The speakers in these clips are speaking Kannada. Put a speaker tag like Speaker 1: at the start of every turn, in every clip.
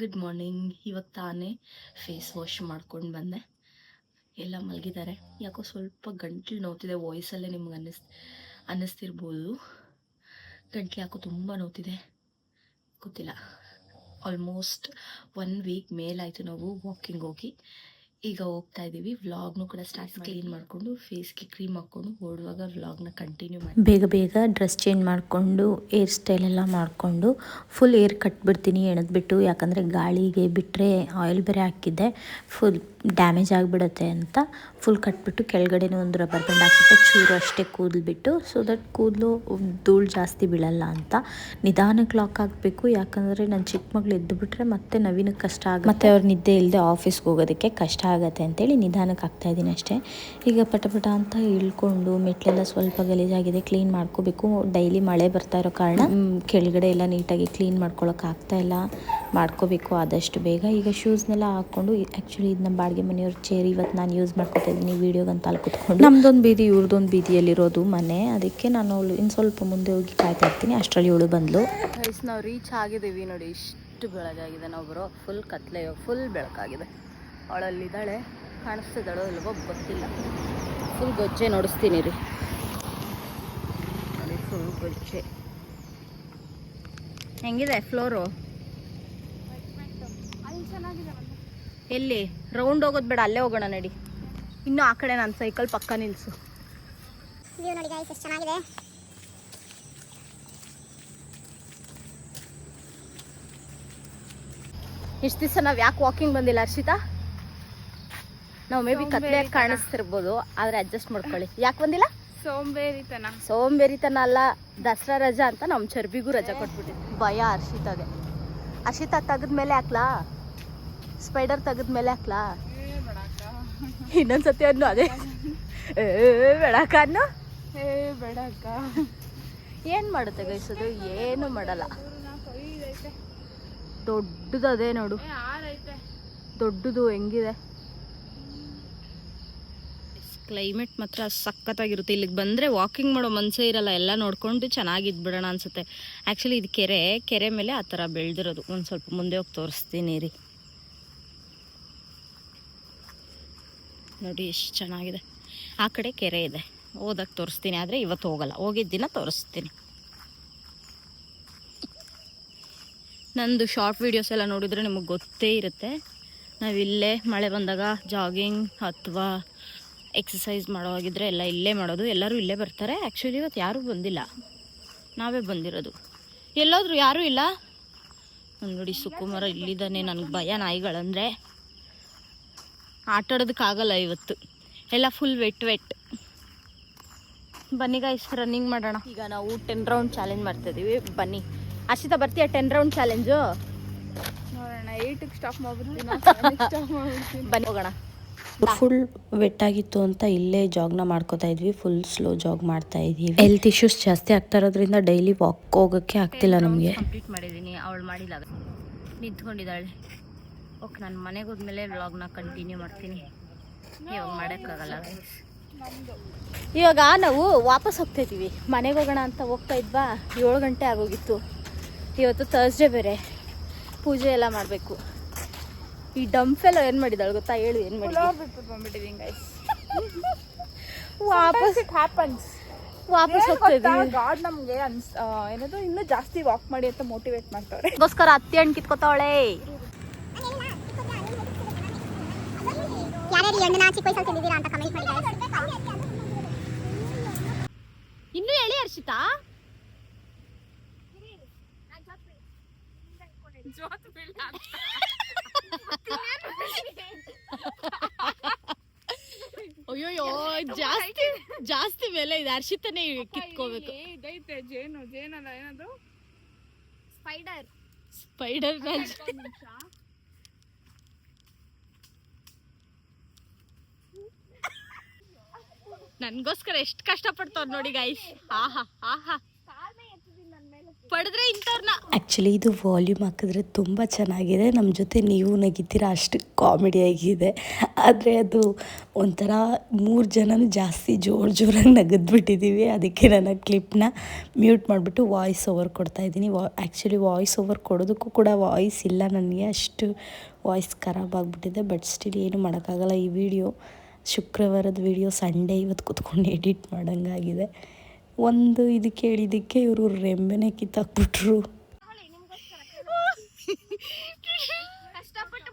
Speaker 1: ಗುಡ್ ಮಾರ್ನಿಂಗ್ ಇವಾಗ ತಾನೇ ಫೇಸ್ ವಾಶ್ ಮಾಡ್ಕೊಂಡು ಬಂದೆ. ಎಲ್ಲ ಮಲಗಿದ್ದಾರೆ. ಯಾಕೋ ಸ್ವಲ್ಪ ಗಂಟ್ಲು ನೋವ್ತಿದೆ. ವಾಯ್ಸಲ್ಲೇ ನಿಮ್ಗೆ ಅನ್ನಿಸ್, ಅನ್ನಿಸ್ತಿರ್ಬೋದು. ಗಂಟ್ಲು ಯಾಕೋ ತುಂಬ ನೋವ್ತಿದೆ. ಗೊತ್ತಿಲ್ಲ. ಆಲ್ಮೋಸ್ಟ್ ಒನ್ ವೀಕ್ ಮೇಲಾಯಿತು ನಾವು ವಾಕಿಂಗ್ ಹೋಗಿ. ಈಗ ಹೋಗ್ತಾ ಇದ್ದೀವಿ ವ್ಲಾಗ್ನು ಕೂಡ ಸ್ಟಾರ್ಟ್ ಕ್ಲೀನ್ ಮಾಡಿಕೊಂಡು ಫೇಸ್ಗೆ ಕ್ರೀಮ್ ಹಾಕ್ಕೊಂಡು ಓಡುವಾಗ ವ್ಲಾಗ್ನ ಕಂಟಿನ್ಯೂ ಮಾಡಿ.
Speaker 2: ಬೇಗ ಬೇಗ ಡ್ರೆಸ್ ಚೇಂಜ್ ಮಾಡಿಕೊಂಡು ಏರ್ ಸ್ಟೈಲ್ ಎಲ್ಲ ಮಾಡಿಕೊಂಡು ಫುಲ್ ಏರ್ ಕಟ್ಬಿಡ್ತೀನಿ ಎಣದ್ಬಿಟ್ಟು. ಯಾಕಂದರೆ ಗಾಳಿಗೆ ಬಿಟ್ಟರೆ ಆಯಿಲ್ ಬೇರೆ ಹಾಕಿದ್ದೆ. ಫುಲ್ ಡ್ಯಾಮೇಜ್ ಆಗಿಬಿಡುತ್ತೆ ಅಂತ ಫುಲ್ ಕಟ್ಬಿಟ್ಟು ಕೆಳಗಡೆನೂ ಒಂದು ರಬ್ಬರ್ ಬ್ಯಾಂಡ್ ಹಾಕ್ಬಿಟ್ಟು ಚೂರು ಅಷ್ಟೇ ಕೂದಲು ಬಿಟ್ಟು ಸೊ ದಟ್ ಕೂದಲು ಧೂಳು ಜಾಸ್ತಿ ಬೀಳಲ್ಲ ಅಂತ ನಿಧಾನಕ್ಕೆ ಲಾಕ್ ಆಗಬೇಕು ಯಾಕಂದರೆ ನನ್ನ ಚಿಕ್ಕ ಮಗಳು ಎದ್ದು ಬಿಟ್ಟರೆ ಮತ್ತೆ ನವೀನಕ್ಕೆ ಕಷ್ಟ ಆಗುತ್ತೆ. ಮತ್ತೆ ಅವ್ರು ನಿದ್ದೆ ಇಲ್ಲದೆ ಆಫೀಸ್ಗೆ ಹೋಗೋದಕ್ಕೆ ಕಷ್ಟ ಆಗುತ್ತೆ ಅಂತೇಳಿ ನಿಧಾನಕ್ಕೆ ಆಗ್ತಾ ಇದ್ದೀನಿ ಅಷ್ಟೇ. ಈಗ ಪಟಪಟ ಪಟ ಅಂತ ಇಳ್ಕೊಂಡು ಮೆಟ್ಲೆಲ್ಲ ಸ್ವಲ್ಪ ಗಲೀಜಾಗಿದೆ ಕ್ಲೀನ್ ಮಾಡ್ಕೋಬೇಕು. ಡೈಲಿ ಮಳೆ ಬರ್ತಾ ಇರೋ ಕಾರಣ ಕೆಳಗಡೆ ಎಲ್ಲ ನೀಟಾಗಿ ಕ್ಲೀನ್ ಮಾಡ್ಕೊಳ್ಳೋಕೆ ಆಗ್ತಾ ಇಲ್ಲ. ಮಾಡ್ಕೋಬೇಕು ಆದಷ್ಟು ಬೇಗ. ಈಗ ಶೂಸ್ನೆಲ್ಲ ಹಾಕ್ಕೊಂಡು ಆ್ಯಕ್ಚುಲಿ ಇದು ನಮ್ಮ ಬಾಡಿಗೆ ಮನೆಯವ್ರ ಚೇರ್ ಇವತ್ತು ನಾನು ಯೂಸ್ ಮಾಡ್ಕೊತಾ ಇದ್ದೀನಿ ವೀಡಿಯೋಗಂತ ಅಲ್ಲಿ ಕುತ್ಕೊಂಡು. ನಮ್ದೊಂದು ಬೀದಿ ಇವ್ರದ್ದೊಂದು ಬೀದಿಯಲ್ಲಿರೋದು ಮನೆ. ಅದಕ್ಕೆ ನಾನು ಅವಳು ಇನ್ನು ಸ್ವಲ್ಪ ಮುಂದೆ ಹೋಗಿ ಕಾಯ್ತಾ ಇರ್ತೀನಿ. ಅಷ್ಟರಲ್ಲಿ ಇವಳು ಬಂದ್ಲು.
Speaker 1: ಗೈಸ್ ನಾವು ರೀಚ್ ಆಗಿದ್ದೀವಿ ನೋಡಿ. ಇಷ್ಟು ಬೆಳಗಾಗಿದೆ ನಾವು ಬರೋ. ಫುಲ್ ಕತ್ಲೆ ಫುಲ್ ಬೆಳಕಾಗಿದೆ. ಅವಳಲ್ಲಿದ್ದಾಳೆ ಕಾಣಿಸ್ತಿದ್ದಾಳೋ ಇಲ್ವೋ ಗೊತ್ತಿಲ್ಲ. ಫುಲ್ ಗೊಜ್ಜೆ ನೋಡಿಸ್ತೀನಿ ರೀ. ಫುಲ್ ಗೊಜ್ಜೆ. ಹೆಂಗಿದೆ ಫ್ಲೋರು ಎಲ್ಲಿ? ರೌಂಡ್ ಹೋಗೋದು ಬೇಡ ಅಲ್ಲೇ ಹೋಗೋಣ ನಡಿ. ಇನ್ನು ಆ ಕಡೆ ನಾನು ಸೈಕಲ್ ಪಕ್ಕ ನಿಲ್ಸು.
Speaker 3: ನೋಡಿ ಎಷ್ಟು ಚೆನ್ನಾಗಿದೆ?
Speaker 1: ಇಷ್ಟು ದಿವಸ ನಾವು ಯಾಕೆ ವಾಕಿಂಗ್ ಬಂದಿಲ್ಲ ಹರ್ಷಿತಾ? ನಾವು ಮೇ ಬಿ ಕತ್ಲೆ ಕಾಣಿಸ್ತಿರ್ಬೋದು ಆದ್ರೆ ಅಡ್ಜಸ್ಟ್ ಮಾಡ್ಕೊಳ್ಳಿ. ಯಾಕೆ ಬಂದಿಲ್ಲ?
Speaker 4: ಸೋಂಬೇರಿತನ
Speaker 1: ಸೋಂಬೇರಿತನ ಅಲ್ಲ ದಸರಾ ರಜಾ ಅಂತ ನಮ್ಮ ಚರ್ಬಿಗೂ ರಜಾ ಕೊಟ್ಬಿಟ್ಟಿದ್ವಿ. ಭಯ ಹರ್ಷಿತಾಗೆ. ಹರ್ಷಿತಾ ತೆಗೆದ್ಮೇಲೆ ಹಾಕ್ಲಾ? ಸ್ಪೈಡರ್ ತೆಗೆದ್ಮೇಲೆ ಹಾಕ್ಲಾ? ಇನ್ನೊಂದ್ಸತಿ ಅನ್ನು ಅದೇ. ಏ, ಬೇಡಕ್ಕ ಅನ್ನು?
Speaker 4: ಏ ಬೇಡ ಅಕ್ಕ
Speaker 1: ಏನು ಮಾಡುತ್ತೆ ಗೈಸದು ಏನು ಮಾಡಲ್ಲ. ದೊಡ್ಡದು ಅದೇ ನೋಡು. ದೊಡ್ಡದು ಹೆಂಗಿದೆ? ಕ್ಲೈಮೇಟ್ ಮಾತ್ರ ಸಖತ್ತಾಗಿರುತ್ತೆ. ಇಲ್ಲಿಗೆ ಬಂದರೆ ವಾಕಿಂಗ್ ಮಾಡೋ ಮನಸ್ಸೇ ಇರಲ್ಲ. ಎಲ್ಲ ನೋಡ್ಕೊಂಡು ಚೆನ್ನಾಗಿದ್ಬಿಡೋಣ ಅನಿಸುತ್ತೆ. ಆ್ಯಕ್ಚುಲಿ ಇದು ಕೆರೆ ಕೆರೆ ಮೇಲೆ ಆ ಥರ ಬೆಳೆದಿರೋದು. ಒಂದು ಸ್ವಲ್ಪ ಮುಂದೆ ಹೋಗಿ ತೋರಿಸ್ತೀನಿ ರೀ. ನೋಡಿ ಎಷ್ಟು ಚೆನ್ನಾಗಿದೆ. ಆ ಕಡೆ ಕೆರೆ ಇದೆ. ಹೋದಾಗ ತೋರಿಸ್ತೀನಿ, ಆದರೆ ಇವತ್ತು ಹೋಗಲ್ಲ. ಹೋಗಿದ್ದ ದಿನ ತೋರಿಸ್ತೀನಿ. ನಂದು ಶಾರ್ಟ್ ವೀಡಿಯೋಸ್ ಎಲ್ಲ ನೋಡಿದರೆ ನಿಮಗೆ ಗೊತ್ತೇ ಇರುತ್ತೆ. ನಾವಿಲ್ಲೇ ಮಳೆ ಬಂದಾಗ ಜಾಗಿಂಗ್ ಅಥವಾ ಎಕ್ಸಸೈಸ್ ಮಾಡೋವಾಗಿದ್ರೆ ಎಲ್ಲ ಇಲ್ಲೇ ಮಾಡೋದು. ಎಲ್ಲರೂ ಇಲ್ಲೇ ಬರ್ತಾರೆ. ಆ್ಯಕ್ಚುಲಿ ಇವತ್ತು ಯಾರೂ ಬಂದಿಲ್ಲ. ನಾವೇ ಬಂದಿರೋದು. ಎಲ್ಲಾದರೂ ಯಾರೂ ಇಲ್ಲ? ನೋಡಿ ಸುಕುಮಾರ ಇಲ್ಲಿದ್ದಾನೆ. ನನಗೆ ಭಯ ನಾಯಿಗಳಂದರೆ. ಆಟಾಡೋದಕ್ಕಾಗಲ್ಲ ಇವತ್ತು. ಎಲ್ಲ ಫುಲ್ ವೆಟ್ ವೆಟ್ ಬನ್ನಿ ಗೈಸ್ ರನ್ನಿಂಗ್ ಮಾಡೋಣ. ಈಗ ನಾವು ಟೆನ್ ರೌಂಡ್ ಚಾಲೆಂಜ್ ಮಾಡ್ತಿದ್ದೀವಿ ಬನ್ನಿ. ಅರ್ಷಿತಾ ಬರ್ತೀಯ ಟೆನ್ ರೌಂಡ್ ಚಾಲೆಂಜು
Speaker 4: ನೋಡೋಣ ಏಯ್ಟಿಗೆ ಸ್ಟಾಪ್ ಮಾಡ್ಬಿಡ್ತೀನಿ. ಸ್ಟಾಪ್ ಮಾಡ್ಬಿಡ್ತೀನಿ.
Speaker 1: ಬನ್ನಿ ಹೋಗೋಣ.
Speaker 2: ಫುಲ್ ವೆಟ್ಟಾಗಿತ್ತು ಅಂತ ಇಲ್ಲೇ ಜಾಗ್ನ ಮಾಡ್ಕೋತಾ ಇದ್ವಿ. ಫುಲ್ ಸ್ಲೋ ಜಾಗ್ ಮಾಡ್ತಾ ಇದೀವಿ. ಹೆಲ್ತ್ ಇಶ್ಯೂಸ್ ಜಾಸ್ತಿ ಆಗ್ತಾ ಇರೋದ್ರಿಂದ ಡೈಲಿ ವಾಕ್ ಹೋಗೋಕ್ಕೆ ಆಗ್ತಿಲ್ಲ ನಮಗೆ.
Speaker 1: ಕಂಪ್ಲೀಟ್ ಮಾಡಿದ್ದೀನಿ ಅವಳು ಮಾಡಿಲ್ಲ. ಅದು. ನಿಂತ್ಕೊಂಡಿದ್ದಾಳೆ. ಓಕೆ ನಾನು ಮನೆಗೆ ಹೋದ್ಮೇಲೆ ವ್ಲಾಗ್ನ ಕಂಟಿನ್ಯೂ ಮಾಡ್ತೀನಿ. ಇವಾಗ ಮಾಡೋಕ್ಕಾಗಲ್ಲ. ಇವಾಗ ನಾವು ವಾಪಸ್ ಹೋಗ್ತಾ ಇದ್ದೀವಿ. ಮನೆಗೆ ಹೋಗೋಣ ಅಂತ ಹೋಗ್ತಾ ಇದ್ವಾ? ಏಳು ಗಂಟೆ ಆಗೋಗಿತ್ತು. ಇವತ್ತು ತರ್ಸ್ಡೇ ಬೇರೆ. ಪೂಜೆ ಎಲ್ಲ ಮಾಡಬೇಕು. ಈ ಡಂಫೆಲ್ಲ ಏನು ಮಾಡಿದಾಳೆ ಗೊತ್ತಾ? ಹೇಳು ಏನು ಮಾಡಿ ವಾಪಸ್
Speaker 4: ಇಟ್ ಹ್ಯಾಪನ್ಸ್
Speaker 1: ವಾಪಸ್ ಹೋಗ್ತಾ ಇದ್ದೀವಿ.
Speaker 4: ಗಾಡ್ ನಮಗೆ ಅನ್ಸ್ ಏನದು ಇನ್ನೂ ಜಾಸ್ತಿ ವಾಕ್ ಮಾಡಿ ಅಂತ ಮೋಟಿವೇಟ್ ಮಾಡ್ತಾವ್ರೆ.
Speaker 1: ಅದಕ್ಕೋಸ್ಕರ ಅತ್ತೆ ಹಣ್ಣು ಕಿತ್ಕೋತಾವಳೆ.
Speaker 3: ಯಾರ್ಯಾರು ತಿಂದಿದ್ದೀರಾ ಅಂತ ಕಮೆಂಟ್ ಮಾಡಿ.
Speaker 1: ಇನ್ನು ಹೇಳಿ ಹರ್ಷಿತಾ. ಅಯ್ಯೋಯ್ಯೋ ಜಾಸ್ತಿ ಜಾಸ್ತಿ ಬೆಲೆ ಇದೆ. ಹರ್ಷಿತನೇ ಕಿತ್ಕೋಬೇಕು.
Speaker 4: ಇದೈತೆ ಜೇನು ಜೇನಲ್ಲ ಏನದು? ಸ್ಪೈಡರ್.
Speaker 1: ಸ್ಪೈಡರ್ ನನ್ಗೋಸ್ಕರ ಎಷ್ಟು ಕಷ್ಟಪಡ್ತಾವ್ ನೋಡಿ ಗೈಸ್ ಆಹಾ ಆಹಾ. ಪಡೆದ್ರೆ ಇಂಥವ್ರನ್ನ
Speaker 2: ಆ್ಯಕ್ಚುಲಿ ಇದು ವಾಲ್ಯೂಮ್ ಹಾಕಿದ್ರೆ ತುಂಬ ಚೆನ್ನಾಗಿದೆ. ನಮ್ಮ ಜೊತೆ ನೀವು ನಗಿತೀರಾ ಅಷ್ಟು ಕಾಮಿಡಿ ಆಗಿದೆ. ಆದರೆ ಅದು ಒಂಥರ ಮೂರು ಜನನೂ ಜಾಸ್ತಿ ಜೋರು ಜೋರಾಗಿ ನಗದ್ಬಿಟ್ಟಿದ್ದೀವಿ ಅದಕ್ಕೆ ನಾನು ಕ್ಲಿಪ್ನ ಮ್ಯೂಟ್ ಮಾಡಿಬಿಟ್ಟು ವಾಯ್ಸ್ ಓವರ್ ಕೊಡ್ತಾ ಇದ್ದೀನಿ. ವಾ ಆ್ಯಕ್ಚುಲಿ ವಾಯ್ಸ್ ಓವರ್ ಕೊಡೋದಕ್ಕೂ ಕೂಡ ವಾಯ್ಸ್ ಇಲ್ಲ ನನಗೆ. ಅಷ್ಟು ವಾಯ್ಸ್ ಖರಾಬ್ ಆಗಿಬಿಟ್ಟಿದೆ. ಬಟ್ ಸ್ಟಿಲ್ ಏನು ಮಾಡೋಕ್ಕಾಗಲ್ಲ ಈ ವಿಡಿಯೋ ಶುಕ್ರವಾರದ ವಿಡಿಯೋ ಸಂಡೇ ಇವತ್ತು ಕುತ್ಕೊಂಡು ಎಡಿಟ್ ಮಾಡೋಂಗಾಗಿದೆ. ಒಂದು ಇದು ಕೇಳಿದ್ದಕ್ಕೆ ಇವರು ರೆಂಬೆನೆ ಕಿತ್ತಾಕ್ಬಿಟ್ರು.
Speaker 1: ನಡಿ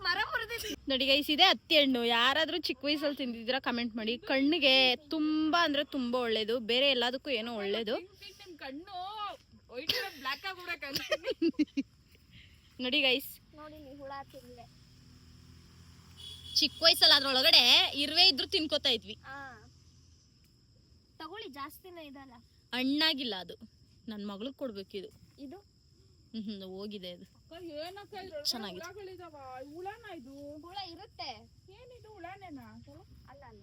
Speaker 1: ಮರ ನೋಡಿ ಗೈಸ್ ಇದೆ ಹತ್ತಿ ಹಣ್ಣು. ಯಾರಾದರೂ ಚಿಕ್ಕ ವಯಸ್ಸಲ್ಲಿ ತಿಂದಿದ್ದೀರಾ ಕಮೆಂಟ್ ಮಾಡಿ. ಕಣ್ಣಿಗೆ ತುಂಬಾ ಅಂದರೆ ತುಂಬಾ ಒಳ್ಳೆಯದು ಬೇರೆ ಎಲ್ಲದಕ್ಕೂ ಏನೋ
Speaker 4: ಒಳ್ಳೆಯದು ನಡಿ
Speaker 1: ನೋಡಿ ಗೈಸ್
Speaker 3: ನೋಡಿ ಹುಳ
Speaker 1: ಚಿಕ್ಕ ವಯಸ್ಸಲ್ಲ ಅದ್ರೊಳಗಡೆ ಇರುವೆ ಇದ್ರು ತಿನ್ಕೋತಾ ಇದ್ವಿ.
Speaker 3: ಆ. ತಗೊಳ್ಳಿ ಜಾಸ್ತಿನೇ ಇದಲ್ಲ.
Speaker 1: ಹಣ್ಣಾಗಿಲ್ಲ ಅದು. ನನ್ನ ಮಗಳಿಗೆ ಕೊಡ್ಬೇಕಿದು
Speaker 3: ಇದು.
Speaker 1: ಹ್ಮ್ ಹ್ಮ್, ಹೋಗಿದೆ ಅದು. ಚೆನ್ನಾಗಿದೆ.
Speaker 4: ಹುಳನ ಇದು?
Speaker 3: ಹುಳ ಇರುತ್ತೆ.
Speaker 4: ಏನಿದು ಹುಳನೇನಾ
Speaker 3: ಅಲ್ಲ ಅಲ್ಲ.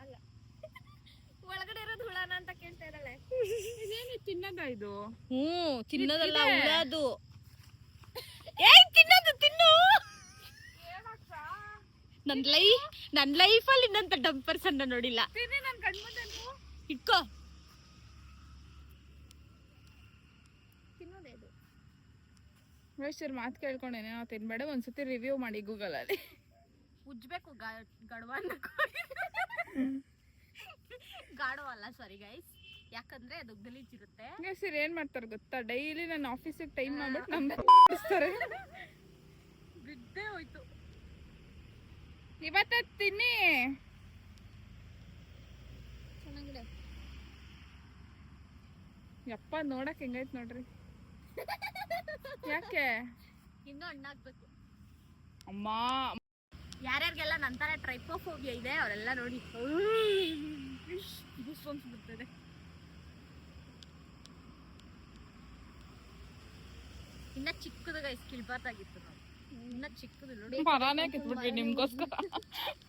Speaker 3: ಅಲ್ಲ. ಒಳಗಡೆ ಇರೋದು ಹುಳನ ಅಂತ ಕೇಳ್ತಾ ಇದ್ದಾಳೆ.
Speaker 4: ಇದೇನು ತಿನ್ನದ ಇದು?
Speaker 1: ಹ್ಮ್ ತಿನ್ನದಲ್ಲ
Speaker 4: ಇದೆ.
Speaker 1: ಹುಳ ಅದು ತಿನ್ನೋದು ತಿನ್ನು ನನ್ ಲೈಫ್ ನನ್ ಲೈಫಲ್ಲಿ ಇನ್ನಂತ ಡಬ್ ಪರ್ಸನ್ ನೋಡಿಲ್ಲ. ಇಟ್ಕೋ.
Speaker 4: ವಯಸ್ಸರ್ ಮಾತು ಕೇಳ್ಕೊಂಡೇನೆ ನಾವು ತಿನ್ಬೇಡ ಒಂದ್ಸತಿ ರಿವ್ಯೂ ಮಾಡಿ ಗೂಗಲ್ ಅಲ್ಲಿ.
Speaker 1: ಉಜ್ಬೇಕು ಗಡವನ್ನ ಗಾಢವ ಅಲ್ಲ ಸಾರಿ ಗೈಸ್ ಯಾಕಂದ್ರೆ ಅದು ಗಲೀಜಿರುತ್ತೆ.
Speaker 4: ಸರ್ ಏನ್ ಮಾಡ್ತಾರೆ ಗೊತ್ತಾ? ಡೈಲಿ ನನ್ನ ಆಫೀಸಿಗೆ ಟೈಮ್ ಮಾಡ್ಬಿಟ್ಟು ನಮ್ಗೆ ಬಿಡಿಸ್ತಾರೆ
Speaker 1: ಬಿದ್ದೇ ಹೋಯ್ತು.
Speaker 4: ಇವತ್ತ ತಿನ್ನಿ ಯಪ್ಪ ನೋಡಕ್ ಹೆಂಗೈತ್ ನೋಡ್ರಿ. ಯಾಕೆ?
Speaker 1: ಇನ್ನೂ ಹಣ್ಣಾಗ್ಬೇಕು.
Speaker 4: ಅಮ್ಮ.
Speaker 1: ಯಾರ್ಯಾರಿಗೆಲ್ಲ ನಂತರ ಟ್ರೈಪೋಫೋಬಿಯಾ ಇದೆ ಅವರೆಲ್ಲ ನೋಡಿ. ಬಿಡ್ತದೆ ಇನ್ನ ಚಿಕ್ಕದಾಗ ಗೈಸ್ ಕಿಳ್ಬಾರ್ದಾಗಿತ್ತು ನಾವು ಇನ್ನ ಚಿಕ್ಕದು ನೋಡಿ.
Speaker 4: ಮರಾನೇ ಕಿತ್ಬಿಟ್ವಿ ನಿಮ್ಗೋಸ್ಕರ.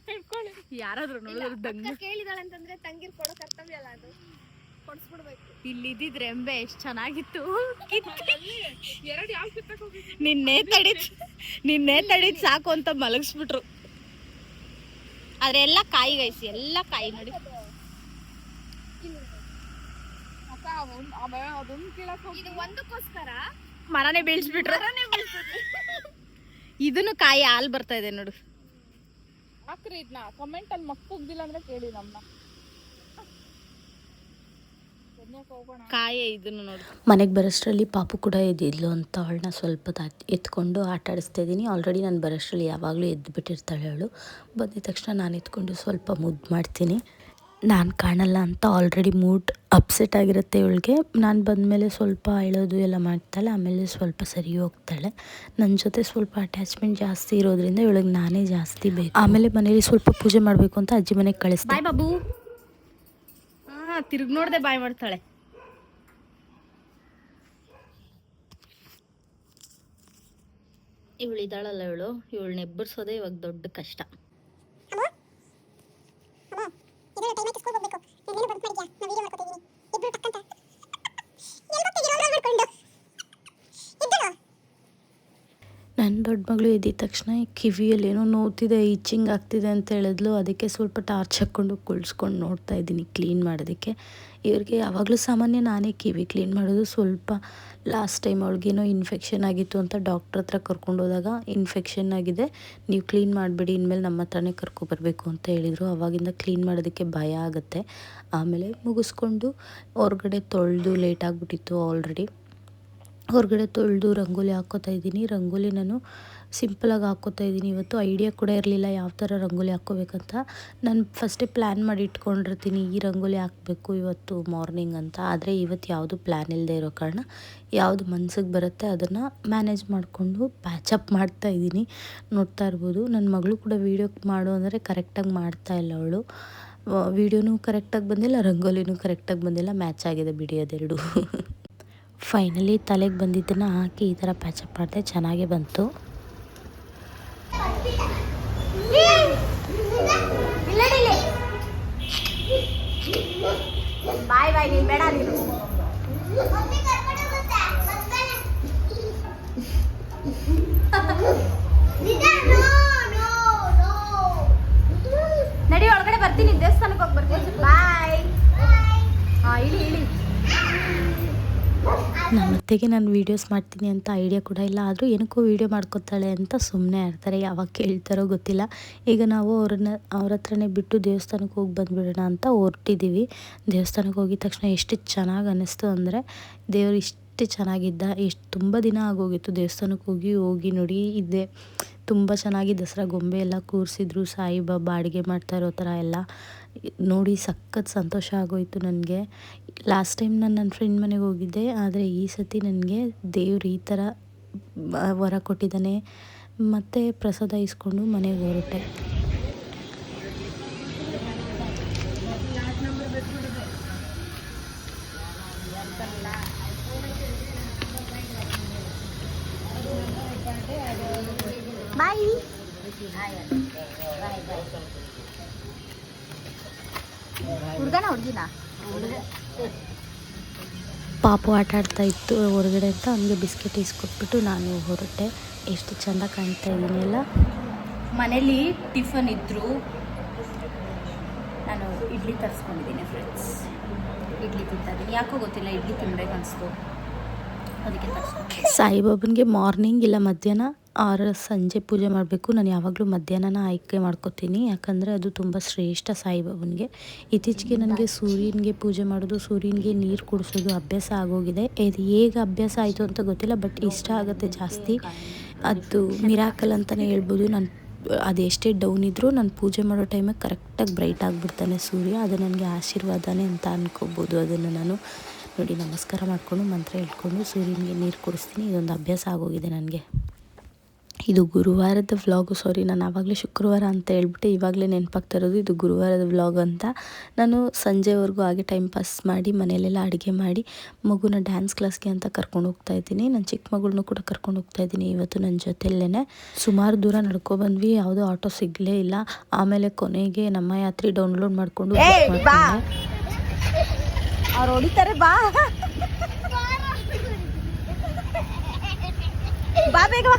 Speaker 4: ಹಿಡ್ಕೊಳ್ಳಿ.
Speaker 1: ಯಾರಾದ್ರೂ ನೋಡಿದ್ರು ದಂಗ.
Speaker 3: ಕೇಳಿದಾಳೆ ಅಂತಂದ್ರೆ ತಂಗಿರ್ ಕೊಡೋ ಕರ್ತವ್ಯ ಅಲ್ಲ ಅದು. ಕೊಡ್ಸ್ಬಿಡ್ಬೇಕು.
Speaker 1: ಇಲ್ಲಿ ಇದ್ದಿದ್ರೆ ಎಂಬೆ ಎಷ್ಟ್ ಚೆನ್ನಾಗಿತ್ತು.
Speaker 4: ಎರಡು ಯಾವ
Speaker 1: ನಿನ್ನೆ ತಡಿದ್ ನಿನ್ನೆ ತಡಿದ್ ಸಾಕು ಅಂತ ಮಲಗಿಸ್ಬಿಟ್ರು. ಆದ್ರೆ ಎಲ್ಲ ಕಾಯಿ ಗೈಸಿ ಎಲ್ಲ ಕಾಯಿ ನೋಡಿ.
Speaker 4: ಅದೊಂದು ಕೀಳಕ್ ಹೋಗಿ
Speaker 3: ಇದು ಒಂದಕ್ಕೋಸ್ಕರ?
Speaker 1: ಮರನೇ ಬೀಳ್ಸ್ಬಿಟ್ರು. ಇದನ್ನು ಕಾಯಿ ಹಾಲು ಬರ್ತಾ ಇದೆ ನೋಡು.
Speaker 4: ಹಾಕ್ರಿ ಇದನ್ನ ಕಮೆಂಟ್ ಅಲ್ಲಿ ಮಕ್ಕುಗ್ದಿಲ್ಲ ಅಂದ್ರೆ ಕೇಳಿ ನಮ್ಮ ಎಣ್ಣೆಕ್
Speaker 1: ಕಾಯೇ ಇದನ್ನು ನೋಡು.
Speaker 2: ಮನೆಗೆ ಬರೋಷ್ಟರಲ್ಲಿ ಪಾಪು ಕೂಡ ಎದ್ದಿದ್ಲು ಅಂತ ಅವಳನ್ನ ಸ್ವಲ್ಪ ಎತ್ಕೊಂಡು ಆಟ ಆಡಿಸ್ತಾ ಇದ್ದೀನಿ. ಆಲ್ರೆಡಿ ನಾನು ಬರೋಷ್ಟರಲ್ಲಿ ಯಾವಾಗಲೂ ಎದ್ದು ಬಿಟ್ಟಿರ್ತಾಳೆ ಅವಳು. ಬಂದಿದ ತಕ್ಷಣ ನಾನು ಎತ್ಕೊಂಡು ಸ್ವಲ್ಪ ಮುದ್ದು ಮಾಡ್ತೀನಿ. ನಾನು ಕಾಣಲ್ಲ ಅಂತ ಆಲ್ರೆಡಿ ಮೂಡ್ ಅಪ್ಸೆಟ್ ಆಗಿರುತ್ತೆ ಇವಳಿಗೆ. ನಾನು ಬಂದಮೇಲೆ ಸ್ವಲ್ಪ ಅಳೋದು ಎಲ್ಲ ಮಾಡ್ತಾಳೆ ಆಮೇಲೆ ಸ್ವಲ್ಪ ಸರಿ ಹೋಗ್ತಾಳೆ. ನನ್ನ ಜೊತೆ ಸ್ವಲ್ಪ ಅಟ್ಯಾಚ್ಮೆಂಟ್ ಜಾಸ್ತಿ ಇರೋದ್ರಿಂದ ಇವಳಿಗೆ ನಾನೇ ಜಾಸ್ತಿ ಬೇಕು. ಆಮೇಲೆ ಮನೇಲಿ ಸ್ವಲ್ಪ ಪೂಜೆ ಮಾಡಬೇಕು ಅಂತ ಅಜ್ಜಿ ಮನೆಗೆ ಕಳಿಸ್ತೀನಿ
Speaker 1: ಬಾಯ್ ಬಾಬು. ತಿರುಗಿ ನೋಡಿದೆ ನೋಡ್ದೆ ಬಾಯ್ ಮಾಡ್ತಾಳೆ. ಇವಳು ಇದ್ದಾಳಲ್ಲ ಇವಳು. ಇವಳನ್ನ ಎಬ್ಬರಿಸೋದೇ ಇವಾಗ ದೊಡ್ಡ ಕಷ್ಟ
Speaker 3: ಅಮ್ಮ ಅಮ್ಮ ಇದು ಟೈಮ್ ಆಯ್ತು ಸ್ಕೂಲ್ ಹೋಗ್ಬೇಕು ನೀನು ಬಂದ್ ಮಾಡಿದ್ಯಾ ನಾ ವಿಡಿಯೋ ಮಾಡ್ಕೊತಾ ಇದೀನಿ ಇಬ್ರು ಟಕ್ಕಂತ ಎಲ್ಲಿ ಹೋಗ್ತಿದ್ದೀರಾ ರೋಲ್ ಮಾಡ್ಕೊಂಡು ಇದ್ದಳು
Speaker 2: ನನ್ನ ದೊಡ್ಡ ಮಗಳು ಎದ್ದಿದ ತಕ್ಷಣ ಕಿವಿಯಲ್ಲಿ ಏನೋ ನೋವ್ತಿದೆ, ಈಚಿಂಗ್ ಆಗ್ತಿದೆ ಅಂತ ಹೇಳಿದ್ಲು. ಅದಕ್ಕೆ ಸ್ವಲ್ಪ ಟಾರ್ಚ್ ಹಾಕ್ಕೊಂಡು ಕುಳ್ಸ್ಕೊಂಡು ನೋಡ್ತಾ ಇದ್ದೀನಿ ಕ್ಲೀನ್ ಮಾಡೋದಕ್ಕೆ. ಇವ್ರಿಗೆ ಯಾವಾಗಲೂ ಸಾಮಾನ್ಯ ನಾನೇ ಕಿವಿ ಕ್ಲೀನ್ ಮಾಡೋದು. ಸ್ವಲ್ಪ ಲಾಸ್ಟ್ ಟೈಮ್ ಅವ್ಳಿಗೇನೋ ಇನ್ಫೆಕ್ಷನ್ ಆಗಿತ್ತು ಅಂತ ಡಾಕ್ಟ್ರ್ ಹತ್ರ ಕರ್ಕೊಂಡು ಹೋದಾಗ ಇನ್ಫೆಕ್ಷನ್ ಆಗಿದೆ. ನೀವು ಕ್ಲೀನ್ ಮಾಡಿಬಿಡಿ, ಇನ್ಮೇಲೆ ನಮ್ಮ ಹತ್ರನೇ ಕರ್ಕೊಬರ್ಬೇಕು ಅಂತ ಹೇಳಿದರು. ಅವಾಗಿಂದ ಕ್ಲೀನ್ ಮಾಡೋದಕ್ಕೆ ಭಯ ಆಗುತ್ತೆ. ಆಮೇಲೆ ಮುಗಿಸ್ಕೊಂಡು ಹೊರಗಡೆ ತೊಳೆದು ಲೇಟ್ ಆಗಿಬಿಟ್ಟಿತ್ತು ಆಲ್ರೆಡಿ ಹೊರಗಡೆ ತೊಳೆದು ರಂಗೋಲಿ ಹಾಕ್ಕೋತಾ ಇದ್ದೀನಿ. ರಂಗೋಲಿ ನಾನು ಸಿಂಪಲಾಗಿ ಹಾಕ್ಕೋತಾ ಇದ್ದೀನಿ. ಇವತ್ತು ಐಡಿಯಾ ಕೂಡ ಇರಲಿಲ್ಲ ಯಾವ ಥರ ರಂಗೋಲಿ ಹಾಕ್ಕೋಬೇಕಂತ. ನಾನು ಫಸ್ಟೇ ಪ್ಲ್ಯಾನ್ ಮಾಡಿ ಇಟ್ಕೊಂಡಿರ್ತೀನಿ ಈ ರಂಗೋಲಿ ಹಾಕಬೇಕು ಇವತ್ತು ಮಾರ್ನಿಂಗ್ ಅಂತ. ಆದರೆ ಇವತ್ತು ಯಾವುದು ಪ್ಲ್ಯಾನ್ ಇಲ್ಲದೆ ಇರೋ ಕಾರಣ ಯಾವುದು ಮನ್ಸಿಗೆ ಬರುತ್ತೆ ಅದನ್ನು ಮ್ಯಾನೇಜ್ ಮಾಡಿಕೊಂಡು ಪ್ಯಾಚಪ್ ಮಾಡ್ತಾ ಇದ್ದೀನಿ. ನೋಡ್ತಾ ಇರ್ಬೋದು. ನನ್ನ ಮಗಳು ಕೂಡ ವೀಡಿಯೋ ಮಾಡು ಅಂದರೆ ಕರೆಕ್ಟಾಗಿ ಮಾಡ್ತಾ ಇಲ್ಲ ಅವಳು. ವೀಡಿಯೋನೂ ಕರೆಕ್ಟಾಗಿ ಬಂದಿಲ್ಲ, ರಂಗೋಲಿನೂ ಕರೆಕ್ಟಾಗಿ ಬಂದಿಲ್ಲ. ಮ್ಯಾಚ್ ಆಗಿದೆ ಬಿಡಿ ಅದೆರಡು. ಫೈನಲಿ ತಲೆಗೆ ಬಂದಿದ್ದನ್ನು ಹಾಕಿ ಈ ಥರ ಪ್ಯಾಚಪ್ ಮಾಡಿದೆ ಚೆನ್ನಾಗೇ ಬಂತು. ಅತ್ತೆಗೆ ನಾನು ವೀಡಿಯೋಸ್ ಮಾಡ್ತೀನಿ ಅಂತ ಐಡಿಯಾ ಕೂಡ ಇಲ್ಲ. ಆದರೂ ಏನಕ್ಕೂ ವೀಡಿಯೋ ಮಾಡ್ಕೊತಾಳೆ ಅಂತ ಸುಮ್ಮನೆ ಇರ್ತಾರೆ. ಯಾವಾಗ ಕೇಳ್ತಾರೋ ಗೊತ್ತಿಲ್ಲ. ಈಗ ನಾವು ಅವ್ರನ್ನ, ಅವ್ರ ಹತ್ರನೇ ಬಿಟ್ಟು ದೇವಸ್ಥಾನಕ್ಕೆ ಹೋಗಿ ಬಂದುಬಿಡೋಣ ಅಂತ ಹೊರಟಿದ್ದೀವಿ ದೇವಸ್ಥಾನಕ್ಕೆ ಹೋಗಿದ ತಕ್ಷಣ ಎಷ್ಟು ಚೆನ್ನಾಗಿ ಅನ್ನಿಸ್ತು ಅಂದರೆ, ದೇವರು ಇಷ್ಟು ಚೆನ್ನಾಗಿದ್ದ, ಎಷ್ಟು ತುಂಬ ದಿನ ಆಗೋಗಿತ್ತು ದೇವಸ್ಥಾನಕ್ಕೆ ಹೋಗಿ ಹೋಗಿ ನೋಡಿ ಇದ್ದೆ. ತುಂಬ ಚೆನ್ನಾಗಿ ದಸರಾ ಗೊಂಬೆ ಎಲ್ಲ ಕೂರಿಸಿದ್ರು. ಸಾಯಿಬಾಬಾ ಅಡುಗೆ ಮಾಡ್ತಾ ಇರೋ ಥರ ಎಲ್ಲ. ನೋಡಿ ಸಖತ್ ಸಂತೋಷ ಆಗೋಯಿತು ನನಗೆ. ಲಾಸ್ಟ್ ಟೈಮ್ ನಾನು ನನ್ನ ಫ್ರೆಂಡ್ ಮನೆಗೆ ಹೋಗಿದ್ದೆ, ಆದರೆ ಈ ಸತಿ ನನಗೆ ದೇವ್ರು ಈ ಥರ ವರ ಕೊಟ್ಟಿದ್ದಾನೆ. ಮತ್ತು ಪ್ರಸಾದ ಇಸ್ಕೊಂಡು ಮನೆಗೆ ಹೊರಟೆ. ಬಾಯ್ ಹುಡುಗನ ಹುಡುಗಿನ? ಪಾಪು ಆಟ ಆಡ್ತಾ ಇತ್ತು ಹೊರಗಡೆ ಅಂತ ಅವನಿಗೆ ಬಿಸ್ಕೆಟ್ ಇಸ್ಕೊಟ್ಬಿಟ್ಟು ನಾನು ಹೊರಟೆ. ಎಷ್ಟು ಚೆಂದ ಕಾಣ್ತಾ ಇದ್ದೀನಿಲ್ಲ ಮನೇಲಿ ಟಿಫನ್ ಇದ್ದರು ನಾನು ಇಡ್ಲಿ ತರಿಸ್ಕೊಂಡಿದ್ದೀನಿ ಫ್ರೆಂಡ್ಸ್ ಇಡ್ಲಿ ತಿಂತಾ ಇದ್ದೀನಿ. ಯಾಕೋ ಗೊತ್ತಿಲ್ಲ ಇಡ್ಲಿ ತಿನ್ಬೇಕು ಅನಿಸ್ತು. ಅದಕ್ಕೆ ತರಿಸ್ಕೊಂಡು ಸಾಯಿಬಾಬನಿಗೆ ಮಾರ್ನಿಂಗ್ ಇಲ್ಲ ಮಧ್ಯಾಹ್ನ? ಆರ್ ಸಂಜೆ ಪೂಜೆ ಮಾಡಬೇಕು. ನಾನು ಯಾವಾಗಲೂ ಮಧ್ಯಾಹ್ನನ ಆಯ್ಕೆ ಮಾಡ್ಕೋತೀನಿ. ಯಾಕಂದರೆ ಅದು ತುಂಬ ಶ್ರೇಷ್ಠ ಸಾಯಿಬಾಬನಿಗೆ. ಇತ್ತೀಚೆಗೆ ನನಗೆ ಸೂರ್ಯನಿಗೆ ಪೂಜೆ ಮಾಡೋದು, ಸೂರ್ಯನಿಗೆ ನೀರು ಕುಡಿಸೋದು ಅಭ್ಯಾಸ ಆಗೋಗಿದೆ. ಇದು ಹೇಗೆ ಅಭ್ಯಾಸ ಆಯಿತು ಅಂತ ಗೊತ್ತಿಲ್ಲ, ಬಟ್ ಇಷ್ಟ ಆಗುತ್ತೆ ಜಾಸ್ತಿ. ಅದು ಮಿರಾಕಲ್ ಅಂತಲೇ ಹೇಳ್ಬೋದು. ನಾನು ಅದೆಷ್ಟೇ ಡೌನ್ ಇದ್ದರೂ ನಾನು ಪೂಜೆ ಮಾಡೋ ಟೈಮಿಗೆ ಕರೆಕ್ಟಾಗಿ ಬ್ರೈಟ್ ಆಗಿಬಿಡ್ತಾನೆ ಸೂರ್ಯ. ಅದು ನನಗೆ ಆಶೀರ್ವಾದನೇ ಅಂತ ಅನ್ಕೋಬೋದು. ಅದನ್ನು ನಾನು ನೋಡಿ ನಮಸ್ಕಾರ ಮಾಡಿಕೊಂಡು, ಮಂತ್ರ ಹೇಳ್ಕೊಂಡು, ಸೂರ್ಯನಿಗೆ ನೀರು ಕುಡಿಸ್ತೀನಿ. ಇದೊಂದು ಅಭ್ಯಾಸ ಆಗೋಗಿದೆ ನನಗೆ. ಇದು ಗುರುವಾರದ ವ್ಲಾಗ್ ಸಾರಿ ನಾನು ಆವಾಗಲೇ ಶುಕ್ರವಾರ ಅಂತ ಹೇಳ್ಬಿಟ್ಟು ಇವಾಗಲೇ ನೆನಪಾಗ್ತಾ ಇರೋದು ಇದು ಗುರುವಾರದ ವ್ಲಾಗ್ ಅಂತ. ನಾನು ಸಂಜೆವರೆಗೂ ಹಾಗೆ ಟೈಮ್ ಪಾಸ್ ಮಾಡಿ ಮನೆಯಲ್ಲೆಲ್ಲ ಅಡುಗೆ ಮಾಡಿ ಮಗುನ ಡ್ಯಾನ್ಸ್ ಕ್ಲಾಸ್ಗೆ ಅಂತ ಕರ್ಕೊಂಡು ಹೋಗ್ತಾ ಇದ್ದೀನಿ. ನನ್ನ ಚಿಕ್ಕ ಮಗಳನ್ನೂ ಕೂಡ ಕರ್ಕೊಂಡು ಹೋಗ್ತಾ ಇದ್ದೀನಿ ಇವತ್ತು ನನ್ನ ಜೊತೆಯಲ್ಲೇ ಸುಮಾರು ದೂರ ನಡ್ಕೊ ಬಂದ್ವಿ ಯಾವುದೋ ಆಟೋ ಸಿಗಲೇ ಇಲ್ಲ. ಆಮೇಲೆ ಕೊನೆಗೆ ನಮ್ಮ ಯಾತ್ರೆ ಡೌನ್ಲೋಡ್ ಮಾಡಿಕೊಂಡು ಬಾ. ಬಾ ಬೇಗ ಬಾ.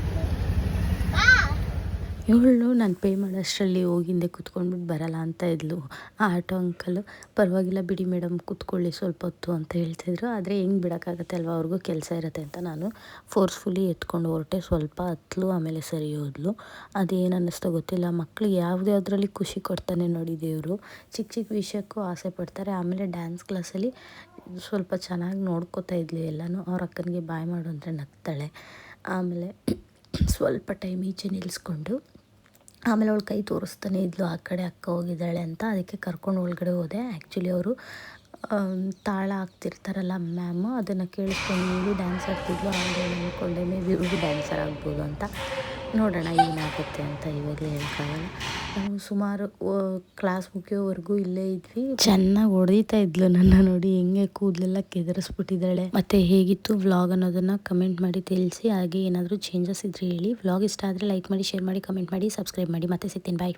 Speaker 2: ಇವಳು ನಾನು ಪೇ ಮಾಡೋಷ್ಟರಲ್ಲಿ ಹೋಗಿಂದೆ ಕುತ್ಕೊಂಡ್ಬಿಟ್ಟು ಬರಲ್ಲ ಅಂತ ಇದ್ಲು. ಆ ಆಟೋ ಅಂಕಲು ಪರವಾಗಿಲ್ಲ ಬಿಡಿ ಮೇಡಮ್ ಕೂತ್ಕೊಳ್ಳಿ ಸ್ವಲ್ಪ ಹೊತ್ತು ಅಂತ ಹೇಳ್ತಿದ್ರು. ಆದರೆ ಹೆಂಗೆ ಬಿಡೋಕ್ಕಾಗತ್ತೆ ಅಲ್ವಾ? ಅವ್ರಿಗೂ ಕೆಲಸ ಇರುತ್ತೆ ಅಂತ ನಾನು ಫೋರ್ಸ್ಫುಲಿ ಎತ್ಕೊಂಡು ಹೊರಟೆ ಸ್ವಲ್ಪ ಹತ್ಲು, ಆಮೇಲೆ ಸರಿ ಹೋದ್ಲು. ಅದೇನು ಅನ್ನಿಸ್ತೋ ಗೊತ್ತಿಲ್ಲ. ಮಕ್ಳಿಗೆ ಯಾವುದೇ ಅದರಲ್ಲಿ ಖುಷಿ ಕೊಡ್ತಾನೆ ನೋಡಿ ದೇವರು. ಚಿಕ್ಕ ಚಿಕ್ಕ ವಿಷಯಕ್ಕೂ ಆಸೆ ಪಡ್ತಾರೆ. ಆಮೇಲೆ ಡ್ಯಾನ್ಸ್ ಕ್ಲಾಸಲ್ಲಿ ಸ್ವಲ್ಪ ಚೆನ್ನಾಗಿ ನೋಡ್ಕೋತಾ ಇದ್ಲು ಎಲ್ಲನೂ. ಅವ್ರ ಅಕ್ಕನಿಗೆ ಬಾಯ್ ಮಾಡು ಅಂದರೆ ನಗ್ತಾಳೆ. ಆಮೇಲೆ ಸ್ವಲ್ಪ ಟೈಮ್ ಈಚೆ ನಿಲ್ಲಿಸ್ಕೊಂಡು ಆಮೇಲೆ ಅವಳು ಕೈ ತೋರಿಸ್ತಾನೆ, ಇದ್ಲು ಆ ಕಡೆ ಅಕ್ಕ ಹೋಗಿದ್ದಾಳೆ ಅಂತ. ಅದಕ್ಕೆ ಕರ್ಕೊಂಡು ಒಳಗಡೆ ಹೋದೆ. ಆ್ಯಕ್ಚುಲಿ ಅವರು ತಾಳ ಹಾಕ್ತಿರ್ತಾರಲ್ಲ ಮ್ಯಾಮು ಅದನ್ನು ಕೇಳಿಸ್ಕೊಂಡು ಡ್ಯಾನ್ಸ್ ಹಾಕ್ತಿದ್ಲು ಆಮೇಲೆ ಅಂದ್ಕೊಂಡೆ ಮೇ ಬಿ ಡ್ಯಾನ್ಸರ್ ಆಗ್ಬೋದು ಅಂತ. ನೋಡೋಣ ಏನಾಗುತ್ತೆ ಅಂತ ಇವಾಗಲೇ ಹೇಳ್ಕಾಗಲ್ಲ ನಾವು ಸುಮಾರು ಕ್ಲಾಸ್ ಮುಗಿಯೋವರೆಗೂ ಇಲ್ಲೇ ಇದ್ವಿ. ಚೆನ್ನಾಗಿ ಹೊಡೀತಾ ಇದ್ಲು ನನ್ನ ನೋಡಿ. ಹೆಂಗೆ ಕೂದಲೆಲ್ಲ ಕೆದರಿಸ್ಬಿಟ್ಟಿದ್ದಾಳೆ. ಮತ್ತು ಹೇಗಿತ್ತು ವ್ಲಾಗ್ ಅನ್ನೋದನ್ನು ಕಮೆಂಟ್ ಮಾಡಿ ತಿಳಿಸಿ. ಹಾಗೆ ಏನಾದರೂ ಚೇಂಜಸ್ ಇದ್ರೆ ಹೇಳಿ. ವ್ಲಾಗ್ ಇಷ್ಟ ಆದರೆ ಲೈಕ್ ಮಾಡಿ ಶೇರ್ ಮಾಡಿ ಕಮೆಂಟ್ ಮಾಡಿ ಸಬ್ಸ್ಕ್ರೈಬ್ ಮಾಡಿ. ಮತ್ತೆ ಸಿಗ್ತೀನಿ. ಬಾಯ್